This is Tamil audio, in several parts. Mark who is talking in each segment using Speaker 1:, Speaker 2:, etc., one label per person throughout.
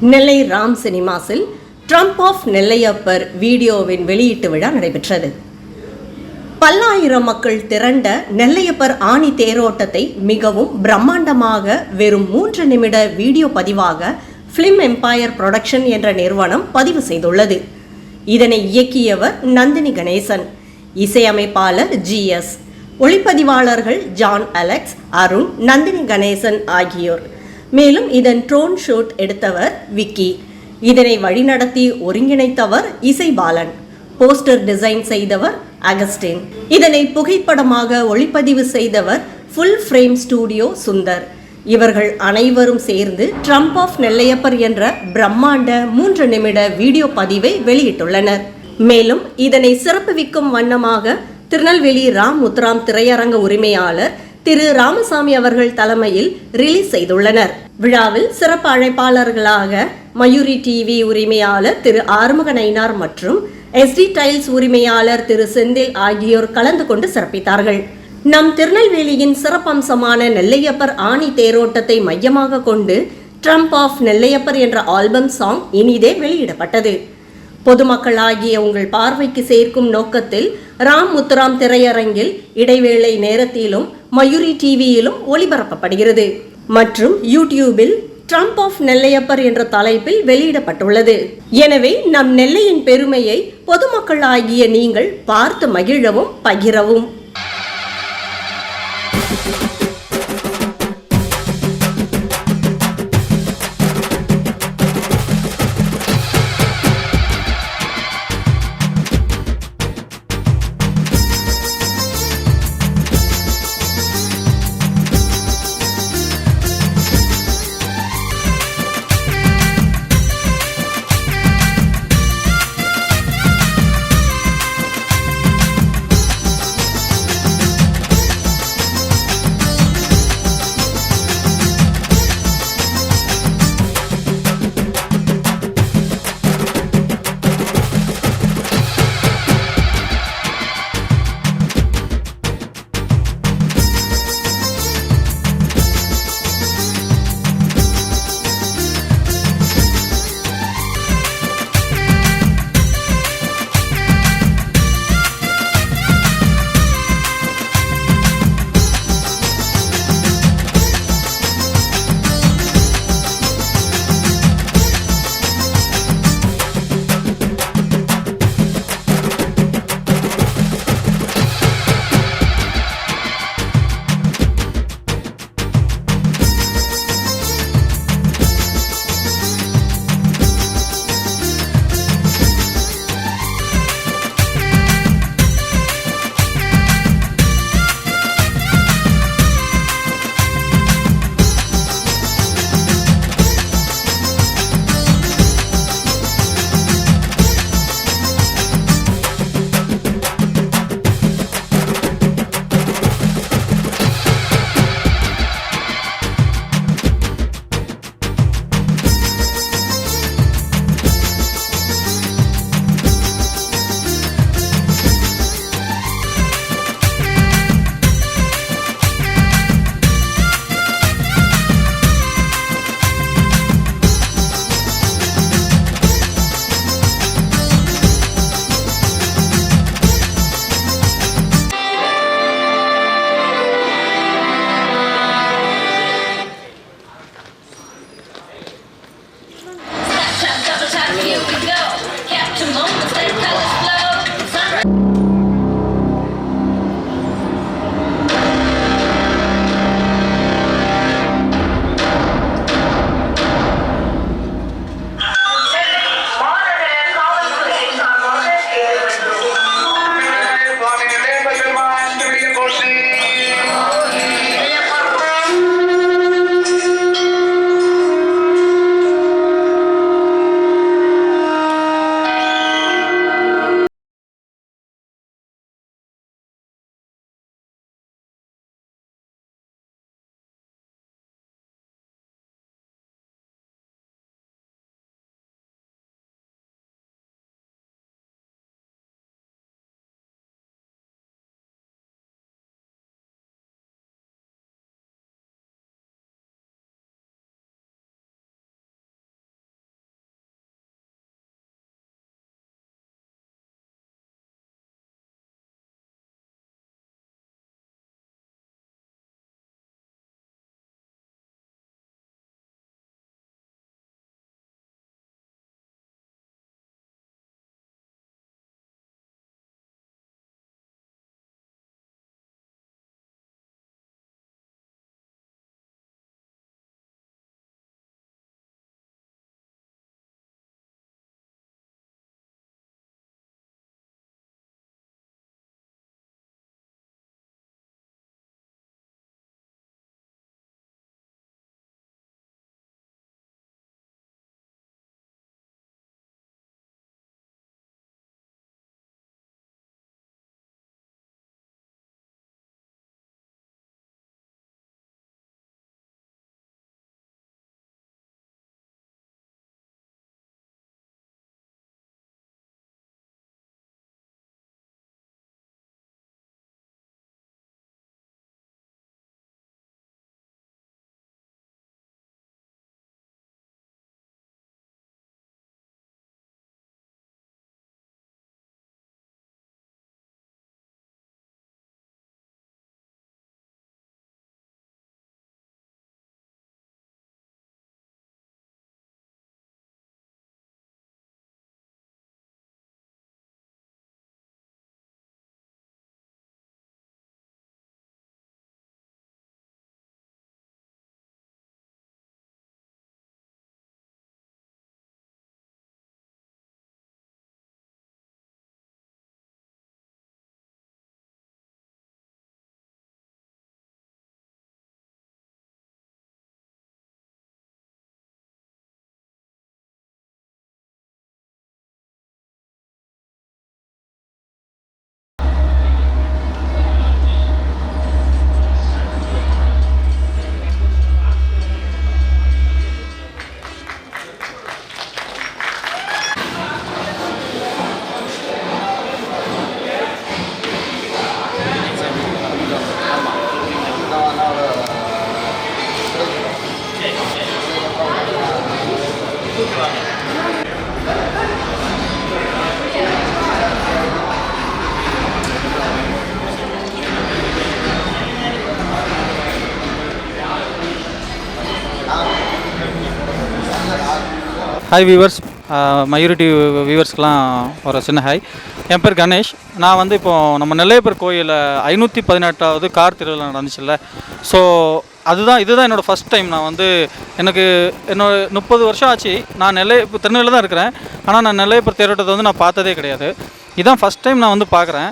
Speaker 1: நெல்லை ராம் சினிமாஸில் ட்ரம்ப் ஆஃப் நெல்லையப்பர் வீடியோவின் வெளியீட்டு விழா நடைபெற்றது. பல்லாயிரம் மக்கள் திரண்ட நெல்லையப்பர் ஆணி தேரோட்டத்தை மிகவும் பிரம்மாண்டமாக வெறும் மூன்று நிமிட வீடியோ பதிவாக ஃபிலிம் எம்பையர் புரொடக்ஷன் என்ற நிறுவனம் பதிவு செய்துள்ளது. இதனை இயக்கியவர் நந்தினி கணேசன் இசையமைப்பாளர் ஜிஎஸ் ஒளிப்பதிவாளர்கள் ஜான் அலெக்ஸ் அருண் நந்தினி கணேசன் ஆகியோர். மேலும் இதன் ட்ரோன் ஷூட் எடுத்தவர் விக்கி. இதனை வழிநடத்தி ஒருங்கிணைத்தவர் இசை பாலன் போஸ்டர் டிசைன் செய்தவர் அகஸ்டின். இதனை புகைப்படமாக ஒளிப்பதிவு செய்தவர் ஃபுல் ஃப்ரேம் ஸ்டூடியோ சுந்தர். இவர்கள் அனைவரும் சேர்ந்து ட்ரம்ப் ஆஃப் நெல்லையப்பர் என்ற பிரம்மாண்ட மூன்று நிமிட வீடியோ பதிவை வெளியிட்டுள்ளனர். மேலும் இதனை சிறப்புவிக்கும் வண்ணமாக திருநெல்வேலி ராம் முத்ராம் திரையரங்க உரிமையாளர் திரு. ராமசாமி அவர்கள் தலைமையில் ரிலீஸ் செய்துள்ளனர். விழாவில் சிறப்பு அழைப்பாளர்களாக மயூரி டிவி உரிமையாளர் திரு ஆறுமுக நயினார் மற்றும் எஸ்டி டைல்ஸ் உரிமையாளர் திரு செந்தில் ஆகியோர் கலந்து கொண்டு சிறப்பித்தார்கள். நம் திருநெல்வேலியின் சிறப்பம்சமான நெல்லையப்பர் ஆணி தேரோட்டத்தை மையமாக கொண்டு ட்ரம்ப் ஆஃப் நெல்லையப்பர் என்ற ஆல்பம் சாங் இனிதே வெளியிடப்பட்டது. பொதுமக்களாகிய உங்கள் பார்வைக்கு சேர்க்கும் நோக்கத்தில் ராம் முத்துராம் திரையரங்கில் இடைவேளை நேரத்திலும் மயூரி டிவியிலும் ஒளிபரப்பப்படுகிறது. மற்றும் யூடியூபில் ட்ரம்ப் ஆஃப் நெல்லையப்பர் என்ற தலைப்பில் வெளியிடப்பட்டுள்ளது. எனவே நம் நெல்லையின் பெருமையை பொதுமக்களாகிய நீங்கள் பார்த்து மகிழவும் பகிரவும்.
Speaker 2: ஹாய் வியூவர்ஸ் மயூரிட்டி வியூவர்ஸ்க்கெலாம் ஒரு சின்ன ஹாய் என் பேர் கணேஷ். நான் வந்து இப்போது நம்ம நெல்லையப்பர் கோயிலில் ஐநூற்றி பதினெட்டாவது கார் திருவிழா நடந்துச்சுல்ல. ஸோ அதுதான் இதுதான் என்னோடய ஃபஸ்ட் டைம் நான் வந்து எனக்கு என்னோட முப்பது வருஷம் ஆச்சு. நான் நெல்லை இப்போ திருநெல்வேலியில் தான் இருக்கிறேன். ஆனால் நான் நெல்லையப்பர் தேரோட்டத்தை வந்து நான் பார்த்ததே கிடையாது. இதான் ஃபஸ்ட் டைம் நான் வந்து பார்க்குறேன்.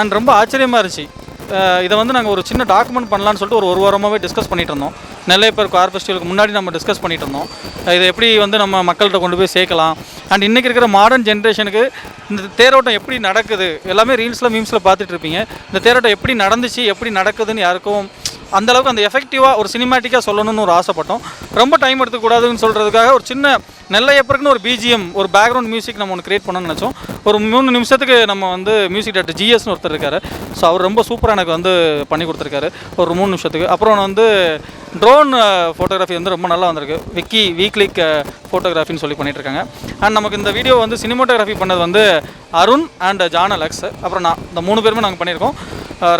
Speaker 2: அண்ட் ரொம்ப ஆச்சரியமாக இருந்துச்சு. இதை வந்து நாங்கள் ஒரு சின்ன டாக்குமெண்ட் பண்ணலான்னு சொல்லிட்டு ஒரு ஒரு வாரமாகவே டிஸ்கஸ் பண்ணிகிட்டு இருந்தோம். நெல்லையப்பர் கார் ஃபெஸ்டிவலுக்கு முன்னாடி நம்ம டிஸ்கஸ் பண்ணிட்டு இருந்தோம். இதை எப்படி வந்து நம்ம மக்கள்கிட்ட கொண்டு போய் சேர்க்கலாம்? அண்ட் இன்றைக்கி இருக்கிற மாடர்ன் ஜென்ரேஷனுக்கு இந்த தேரோட்டம் எப்படி நடக்குது? எல்லாமே ரீல்ஸில் மீம்ஸில் பார்த்துட்டு இருப்பீங்க. இந்த தேரோட்டம் எப்படி நடந்துச்சு எப்படி நடக்குதுன்னு யாருக்கும் அந்தளவுக்கு அந்த எஃபெக்டிவாக ஒரு சினிமேட்டிக்காக சொல்லணும்னு ஒரு ஆசைப்பட்டோம். ரொம்ப டைம் எடுத்துக்கூடாதுன்னு சொல்கிறதுக்காக ஒரு சின்ன நெல்லையப்பருக்குன்னு ஒரு பிஜிஎம் ஒரு பேக்ரவுண்ட் மியூசிக் நம்ம ஒன்று கிரியேட் பண்ணணும்னு நினச்சோம். ஒரு மூணு நிமிஷத்துக்கு நம்ம வந்து மியூசிக் டேரக்டர் ஜிஎஸ்னு ஒருத்தர் இருக்காரு. ஸோ அவர் ரொம்ப சூப்பராக எனக்கு வந்து பண்ணி கொடுத்துருக்காரு. ஒரு மூணு நிமிஷத்துக்கு. அப்புறம் வந்து ட்ரோன் ஃபோட்டோகிராஃபி வந்து ரொம்ப நல்லா வந்திருக்கு. விக்கி வீக்லிக் ஃபோட்டோகிராஃபின்னு சொல்லி பண்ணிட்டு இருக்காங்க. அண்ட் நமக்கு இந்த வீடியோ வந்து சினிமோட்டோகிராஃபி பண்ணது வந்து அருண் அண்ட் ஜான் அலெக்ஸ். அப்புறம் நான் இந்த மூணு பேருமே நாங்கள் பண்ணியிருக்கோம்.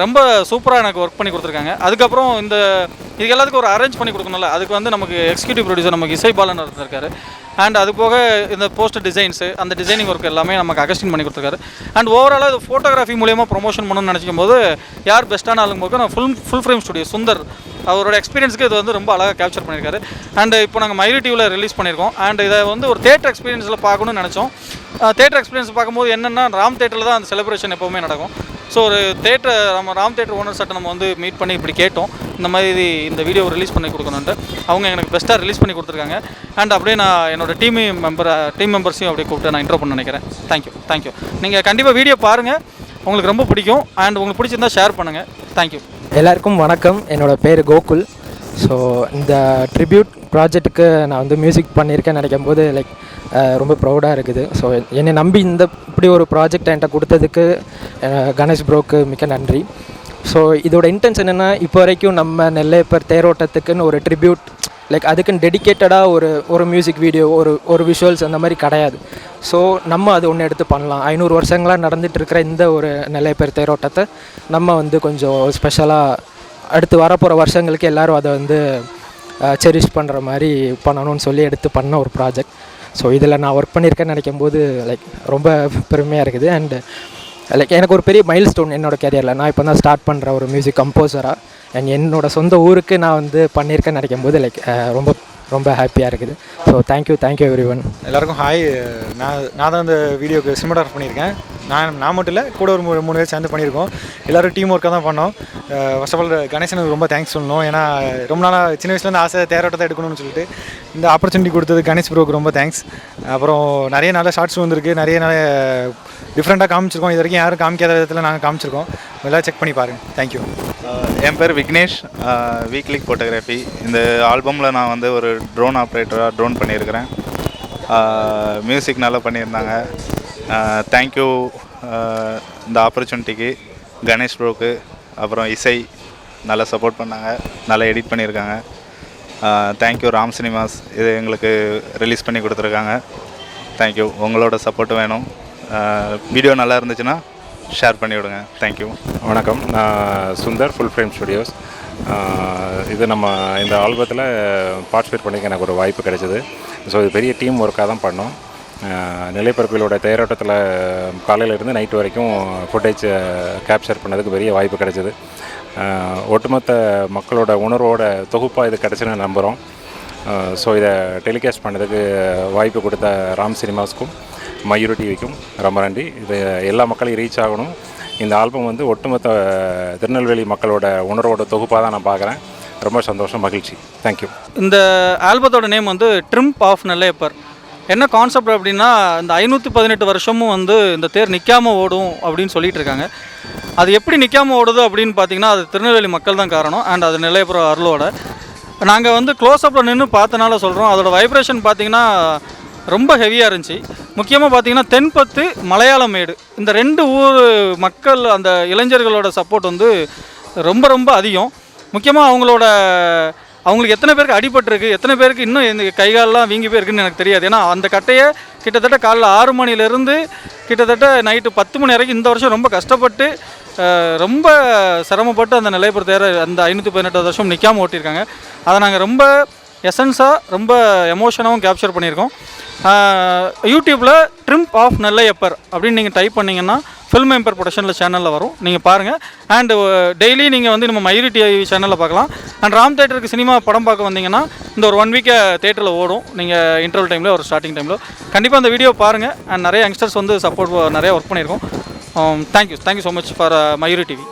Speaker 2: ரொம்ப சூப்பராக எனக்கு ஒர்க் பண்ணி கொடுத்துருக்காங்க. அதுக்கப்புறம் இந்த இது எல்லாத்துக்கும் ஒரு அரேஞ்ச் பண்ணி கொடுக்கணும்ல. அதுக்கு வந்து நமக்கு எக்ஸிக்யூட்டிவ் ப்ரொடியூசர் நமக்கு இசை பாலன் இருந்திருக்காரு அண்ட் அது போக இந்த போஸ்டர் டிசைன்ஸு அந்த டிசைனிங் ஒர்க் எல்லாமே நமக்கு அகஸ்டின் பண்ணி கொடுத்துருக்காரு. அண்ட் ஓவராலாக இது ஃபோட்டோகிராஃபி மூலியமாக ப்ரொமோஷன் பண்ணணும்னு நினச்சிக்கும் போது யார் பெஸ்ட்டான ஆளுங்க போது நான் full full frame studio Sundar. அவரோட எக்ஸ்பீரியன்ஸ்க்கு இது வந்து ரொம்ப அழகாக கேப்சர் பண்ணியிருக்காரு. அண்ட் இப்போ நாங்கள் மயிரி டிவியில் ரிலீஸ் பண்ணியிருக்கோம். அண்ட் இதை வந்து ஒரு தேட்டர் எக்ஸ்பீரியன்ஸில் பார்க்கணும்னு நினச்சோம். தேட்டர் எக்ஸ்பீரியன்ஸ் பார்க்கும்போது என்னென்னா ராம் தேட்டரில் தான் அந்த செலிப்ரேஷன் எப்போவுமே நடக்கும். ஸோ ஒரு தேட்டர் நம்ம ராம் தேட்டர் ஓனர் சட்டை நம்ம வந்து மீட் பண்ணி இப்படி கேட்டோம். இந்த மாதிரி இந்த வீடியோ ரிலீஸ் பண்ணி கொடுக்கணுன்ட்டு அவங்க எனக்கு பெஸ்ட்டாக ரிலீஸ் பண்ணி கொடுத்துருக்காங்க. அண்ட் அப்படியே நான் என்னோட டீம் மெம்பர் டீம் மெம்பர்ஸையும் அப்படியே கூப்பிட்டு நான் இன்ட்ரோ பண்ண நினைக்கிறேன். தேங்க்யூ தேங்க்யூ நீங்கள் கண்டிப்பாக வீடியோ பாருங்கள் உங்களுக்கு ரொம்ப பிடிக்கும். அண்ட் உங்களுக்கு பிடிச்சிருந்தா ஷேர் பண்ணுங்கள் தேங்க்யூ
Speaker 3: எல்லாருக்கும் வணக்கம். என்னோட பேர் கோகுல். ஸோ இந்த ட்ரிபியூட் ப்ராஜெக்ட்டுக்கு நான் வந்து மியூசிக் பண்ணியிருக்கேன் நினைக்கும் போது லைக் ரொம்ப ப்ரௌடாக இருக்குது. ஸோ என்னை நம்பி இந்த இப்படி ஒரு ப்ராஜெக்ட் என்கிட்ட கொடுத்ததுக்கு கணேஷ் ப்ரோக்கு மிக்க நன்றி. ஸோ இதோட இன்டென்ஸ் என்னென்னா இப்போ வரைக்கும் நம்ம நெல்லையப்பர் தேரோட்டத்துக்குன்னு ஒரு ட்ரிபியூட் லைக் அதுக்குன்னு டெடிக்கேட்டடாக ஒரு ஒரு மியூசிக் வீடியோ ஒரு ஒரு விஷுவல்ஸ் அந்த மாதிரி கிடையாது. ஸோ நம்ம அது ஒன்று எடுத்து பண்ணலாம். ஐநூறு வருஷங்களாக நடந்துகிட்டு இருக்கிற இந்த ஒரு நெல்லையப்பர் தேரோட்டத்தை நம்ம வந்து கொஞ்சம் ஸ்பெஷலாக அடுத்து வரப்போகிற வருஷங்களுக்கு எல்லாரும் அதை வந்து செரிஷ் பண்ணுற மாதிரி பண்ணணும்னு சொல்லி எடுத்து பண்ண ஒரு ப்ராஜெக்ட் ஸோ இதில் நான் ஒர்க் பண்ணியிருக்கேன்னு நினைக்கும் போது லைக் ரொம்ப பெருமையாக இருக்குது. அண்டு லைக் எனக்கு ஒரு பெரிய மைல் ஸ்டோன் என்னோட கேரியரில் நான் இப்போ தான் ஸ்டார்ட் பண்ணுற ஒரு மியூசிக் கம்போசராக அண்ட் என்னோடய சொந்த ஊருக்கு நான் வந்து பண்ணியிருக்கேன்னு நினைக்கும் போது லைக் ரொம்ப ரொம்ப ஹாப்பியாக இருக்குது. So thank you thank you everyone
Speaker 4: எல்லாருக்கும் ஹாய் நான் நான் தான் இந்த வீடியோக்கு சினிமாட்டோகிராஃப் பண்ணியிருக்கேன். நான் நான் மட்டும் இல்லை கூட ஒரு மூணு மூணு பேர் சேர்ந்து பண்ணியிருக்கோம். எல்லோரும் டீம் ஒர்க்காக தான் பண்ணோம். ஃபர்ஸ்ட் ஆஃப் ஆல் கணேசனுக்கு ரொம்ப தேங்க்ஸ் சொல்லணும். ஏன்னா ரொம்ப நாளாக சின்ன வயசுலேருந்து ஆசை தேரோட்டத்தை எடுக்கணும்னு சொல்லிட்டு இந்த ஆப்பர்ச்சுனிட்டி கொடுத்தது கணேஷ் ப்ரோக்கு ரொம்ப தேங்க்ஸ் அப்புறம் நிறைய நல்ல ஷார்ட்ஸ் வந்திருக்கு. நிறைய நிறைய டிஃப்ரெண்ட்டாக காமிச்சிருக்கோம். இது வரைக்கும் யாரும் காமிக்காத விதத்தில் நாங்கள் காமிச்சிருக்கோம். எல்லாம் செக் பண்ணி பாருங்கள் தேங்க்யூ
Speaker 5: என் பேர் விக்னேஷ். வீக்லிக் ஃபோட்டோகிராஃபி இந்த ஆல்பமில் நான் வந்து ஒரு ட்ரோன் ஆப்ரேட்டராக ட்ரோன் பண்ணியிருக்கிறேன். மியூசிக் நல்லா பண்ணியிருந்தாங்க. தேங்க்யூ இந்த ஆப்பர்ச்சுனிட்டிக்கு கணேஷ் ப்ரோக்கு அப்புறம் இசை நல்லா சப்போர்ட் பண்ணாங்க. நல்லா எடிட் பண்ணியிருக்காங்க. Thank you Ram cinemas. இது எங்களுக்கு ரிலீஸ் பண்ணி கொடுத்துருக்காங்க. தேங்க்யூ உங்களோட சப்போர்ட் வேணும். வீடியோ நல்லா இருந்துச்சுன்னா ஷேர் பண்ணி விடுங்க. தேங்க்யூ
Speaker 6: வணக்கம். நான் சுந்தர் ஃபுல் ஃப்ரேம் ஸ்டுடியோஸ் இது நம்ம இந்த ஆல்பத்தில் பார்ட்டிசிபேட் பண்ணிக்க எனக்கு ஒரு வாய்ப்பு கிடைச்சிது. ஸோ இது பெரிய டீம் ஒர்க்காக தான் பண்ணோம். ஆஹ் நிலைப்பரப்பிலோட தேரோட்டத்தில் காலையிலேருந்து நைட் வரைக்கும் ஃபுட்டேஜ் கேப்சர் பண்ணதுக்கு பெரிய வாய்ப்பு கிடைச்சிது. ஒட்டுமொத்த மக்களோட உணர்வோட தொகுப்பாக இது கிடச்சுன்னு நம்புகிறோம் ஸோ இதை டெலிகாஸ்ட் பண்ணதுக்கு வாய்ப்பு கொடுத்த ராம் சினிமாஸ்க்கும் மயூரி டிவிக்கும் ரொம்ப நன்றி. இது எல்லா மக்களையும் ரீச் ஆகணும். இந்த ஆல்பம் வந்து ஒட்டுமொத்த திருநெல்வேலி மக்களோட உணர்வோட தொகுப்பாக தான் நான் பார்க்குறேன். ரொம்ப சந்தோஷம் மகிழ்ச்சி. தேங்க்யூ
Speaker 2: இந்த ஆல்பத்தோட நேம் வந்து ட்ரிம்ப் ஆஃப் நெல்லையப்பர் என்ன கான்செப்ட் அப்படின்னா இந்த ஐநூற்றி பதினெட்டு வருஷமும் வந்து இந்த தேர் நிற்காமல் ஓடும் அப்படின்னு சொல்லிட்டு இருக்காங்க. அது எப்படி நிற்காமல் ஓடுது அப்படின்னு பார்த்தீங்கன்னா அது திருநெல்வேலி மக்கள் தான் காரணம். அண்ட் அது நிலையப்புறம் அருளோட. நாங்கள் வந்து க்ளோஸ்அப்பில் நின்று பார்த்தனால சொல்கிறோம் அதோட வைப்ரேஷன் பார்த்தீங்கன்னா ரொம்ப ஹெவியாக இருந்துச்சு. முக்கியமாக பார்த்தீங்கன்னா தென்பத்து மலையாளமேடு இந்த ரெண்டு ஊர் மக்கள் அந்த இளைஞர்களோட சப்போர்ட் வந்து ரொம்ப ரொம்ப அதிகம். முக்கியமாக அவங்களோட அவங்களுக்கு எத்தனை பேருக்கு அடிபட்டிருக்கு எத்தனை பேருக்கு இன்னும் இந்த கைகாலெலாம் வீங்கி போயிருக்குன்னு எனக்கு தெரியாது. ஏன்னா அந்த கட்டையை கிட்டத்தட்ட காலைல ஆறு மணிலேருந்து கிட்டத்தட்ட நைட்டு பத்து மணி வரைக்கும் இந்த வருஷம் ரொம்ப கஷ்டப்பட்டு ரொம்ப சிரமப்பட்டு அந்த நிலையப்புற தேர அந்த ஐநூற்றி பதினெட்டு வருஷம் நிற்காமல் ஓட்டியிருக்காங்க. அதை நாங்கள் ரொம்ப எசன்ஸாக ரொம்ப எமோஷனாகவும் கேப்சர் பண்ணியிருக்கோம். யூடியூப்பில் ட்ரிம்ப் ஆஃப் நெல்லையப்பர் அப்படின்னு நீங்கள் டைப் பண்ணிங்கன்னா ஃபில்ம் எம்பர் ப்ரொடக்ஷனில் சேனலில் வரும். நீங்கள் பாருங்கள் அண்டு டெய்லி நீங்கள் வந்து நம்ம மயூரி டிவி சேனலில் பார்க்கலாம். அண்ட் ராம் தேட்டருக்கு சினிமா படம் பார்க்க வந்தீங்கன்னா இந்த ஒரு ஒன் வீக்கை தேட்டரில் ஓடும். நீங்கள் இன்டர்வல் டைமில் ஒரு ஸ்டார்டிங் டைமில் கண்டிப்பாக அந்த வீடியோ பாருங்கள் அண்ட் நிறைய யங்ஸ்டர்ஸ் வந்து சப்போர்ட் நிறைய ஒர்க் பண்ணியிருக்கோம். Thank you thank you so much for Mayuri TV